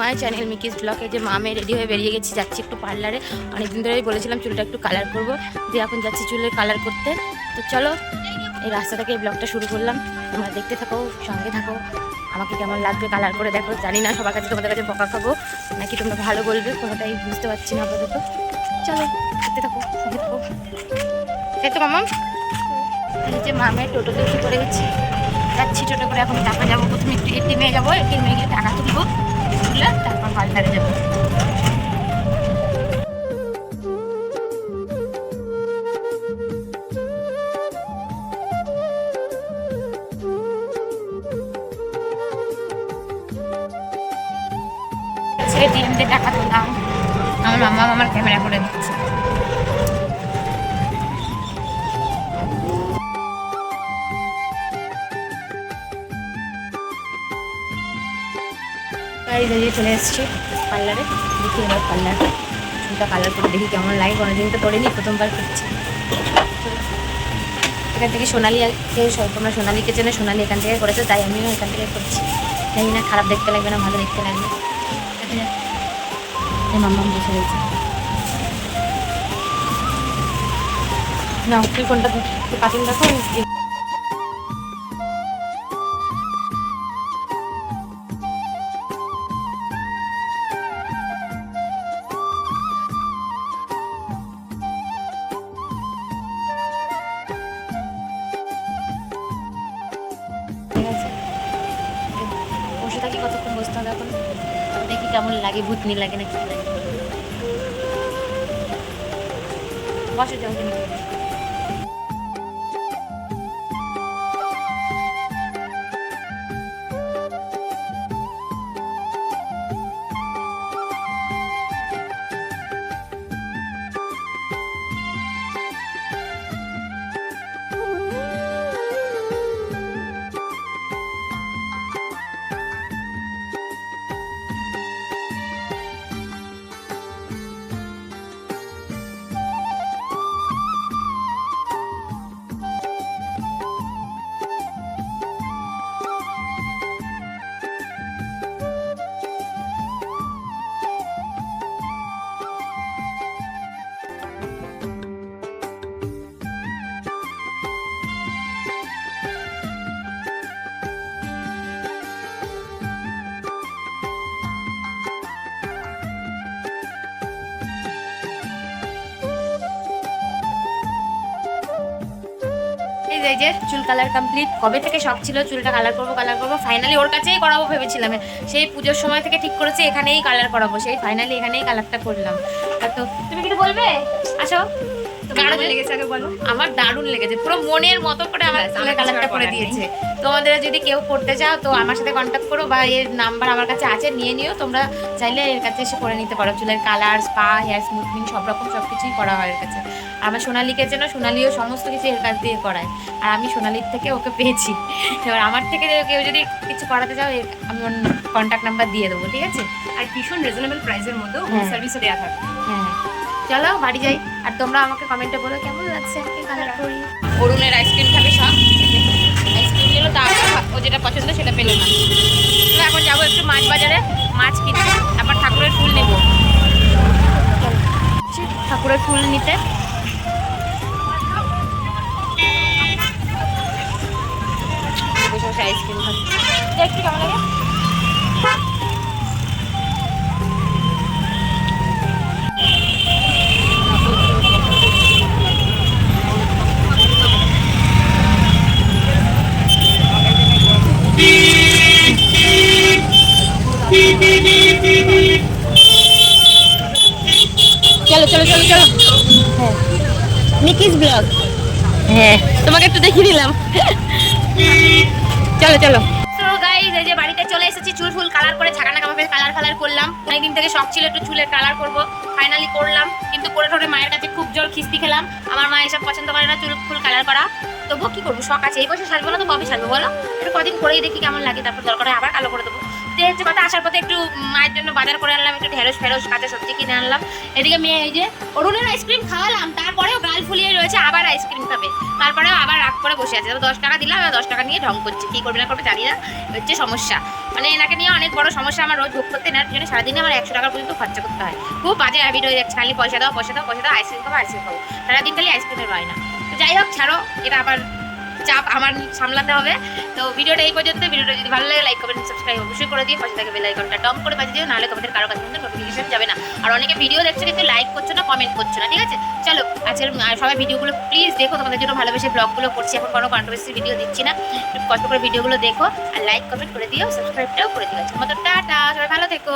My channel মিকিস ব্লগে যে মামে ready হয়ে বেরিয়ে গেছি, যাচ্ছি একটু পার্লারে অনেকদিন ধরেই বলেছিলাম চুলটা একটু কালার করব। দিয়ে এখন যাচ্ছি চুলের কালার করতে। তো চলো, এই রাস্তা থেকে এই ব্লগটা শুরু করলাম। তোমরা দেখতে থাকো, সঙ্গে থাকো। আমাকে কেমন লাগবে কালার করে দেখো। জানি না সবার কাছে তোমাদের কাছে বকা খাব, নাকি তোমরা ভালো বলবে, কোনোটাই বুঝতে পারছি না আপাতত। চলো, দেখতে থাকো থাকো। তাই তো মামা, এই যে মামের টোটোতে উঠে পড়ে গেছি। যাচ্ছি টোটো করে, এখন টাকা যাব প্রথমে, একটু এটিএমে যাব এটিএমে গিয়ে টাকা তুলবো। তুলে তারপর পার্লারে যাব। আজকে দিয়ে টাকা তুললাম আমার মামা আমার ক্যামেরা করে দিচ্ছে। গাড়ি দাঁড়িয়ে চলে এসেছি পার্লারে। দেখি এবার পার্লার। চুলটা কালার করে দেখি কেমন লাগে। কোনোদিন তো করিনি প্রথমবার করছি এখান থেকে সোনালি তোমরা সোনালিকে চেনে, সোনালি এখান থেকে করেছে, তাই আমিও এখান থেকে করছি জানি না, খারাপ দেখতে লাগবে না, ভালো দেখতে লাগবে। মাম্মাম বসে রয়েছে। না তুই কোনটা কাটিং দেখো থাকি কতক্ষণ বসতে হবে এখন? দেখি কেমন লাগে, ভূতনি লাগে না কি লাগে বসে যাও এই যে- চুল কালার কমপ্লিট কবে থেকে শখ ছিল চুলটা কালার করব কালার করব? ফাইনালি ওর কাছেই করাবো ভেবেছিলাম। সেই পুজোর সময় থেকে ঠিক করেছে, এখানেই কালার করাবো। সেই ফাইনালি এখানেই কালারটা করলাম। তো, তুমি কিছু বলবে? আসো। কারও লেগেছে আগে বলো। আমার দারুণ লেগেছে পুরো মনের মতো করে আমার কালারটা করে দিয়েছে। তোমাদের যদি কেউ করতে চাও তো আমার সাথে কন্ট্যাক্ট করো বা এর নাম্বার আমার কাছে আছে নিয়ে নিও। তোমরা চাইলে এর কাছে এসে করে নিতে পারো। চুলের কালার স্পা হেয়ার স্মুথনিং সব রকম সব কিছুই করা হয় এর কাছে। আমার সোনালিকে যেন সোনালিও সমস্ত কিছু এর কাছ দিয়ে করায়। আর আমি সোনালির থেকে ওকে পেয়েছি। এবার আমার থেকে কেউ যদি কিছু করাতে চাও আমি কন্ট্যাক্ট নাম্বার দিয়ে দেবো ঠিক আছে? আর ভীষণ রিজনেবল প্রাইসের মধ্যে হোম। সার্ভিসও দেওয়া থাকবে। হ্যাঁ। চলো বাড়ি যাই। আর তোমরা আমাকে কমেন্টে বলো কেমন লাগছে? করি অরুণের আইসক্রিম খাবে সব আইসক্রিম নিলো তার ও যেটা পছন্দ সেটা পেল না। তো এখন যাব একটু মাছ বাজারে। মাছ কিনতে। তারপর ঠাকুরের ফুল নেব। ঠাকুরের ফুল নিতে। বসে বসে আইসক্রিম খাচ্ছি দেখছি কেমন লাগে। চলো চলো চলো চলো। হ্যাঁ নিকিস ব্লগ। হ্যাঁ। তোমাকে একটু দেখিয়ে দিলাম। চলো চলো। এই যে বাড়িতে চলে এসেছি চুল ফুল কালার করে ছাকানা কাবাবে কালার কালার করলাম। অনেকদিন থেকে শখ ছিল একটু চুলের কালার করব। ফাইনালি করলাম। কিন্তু করে টোরে মায়ের কাছে খুব জোর খিস্তি খেলাম। আমার মা এসব পছন্দ করে না চুল ফুল কালার করা। তবুও কি করব শখ আছে। এই বছর সাজবো না তো কবে সাজবো বলো? একটু কদিন করেই দেখি কেমন লাগে তারপর দরকার হয় আবার কালো করে দেবো। হচ্ছে কথা আসার পথে একটু মায়ের জন্য বাজার করে আনলাম, একটু ঢেঁড়স ফেরস কাঁচা সবজি কিনে আনলাম। এদিকে মেয়ে এই যে অরুণের আইসক্রিম খাওয়ালাম, তারপরেও গাল ফুলিয়ে রয়েছে আবার আইসক্রিম খাবে। তারপরেও আবার রাগ করে বসে আছে। দশ টাকা দিলাম দশ টাকা নিয়ে ঢং করছে। কী করবে না করবে জানি না, হচ্ছে সমস্যা। মানে এনাকে নিয়ে অনেক বড় সমস্যা আমার রোজ ভোগ করতে, এনার পিছনে সারাদিনে আমার একশো টাকা পর্যন্ত খরচা করতে হয়। খুব বাজে হ্যাবিট হয়ে যাচ্ছে। খালি পয়সা দাও পয়সা দাও পয়সা দাও আইসক্রিম খাব আইসক্রিম খাব। সারাদিন খালি আইসক্রিমের পাই না যাই হোক, ছাড়ো, এটা আবার চাপ আমার সামলাতে হবে। তো ভিডিওটা এই পর্যন্ত। ভিডিওটা যদি ভালো লাগে লাইক কমেন্ট সাবস্ক্রাইব অবশ্যই করে দিয়ে পাশে থাকে বেল আইকনটা টম করে বাজিয়ে দিও। নাহলে তোমাদের কারও কাছে কিন্তু নোটিফিকেশন যাবে না। আর অনেকে ভিডিও দেখছ কিন্তু লাইক করছ না কমেন্ট করছ না, ঠিক আছে? চলো, আজকের সবাই ভিডিওগুলো প্লিজ দেখো। তোমাদের জন্য ভালোবেসে ব্লগগুলো করছি। এখন কোনো কন্ট্রোভার্সি ভিডিও দিচ্ছি না। কষ্ট করে ভিডিওগুলো দেখো। আর লাইক কমেন্ট করে দিও। সাবস্ক্রাইবটাও করে দিও। আজকের মতো টাটা। সবাই ভালো থেকো।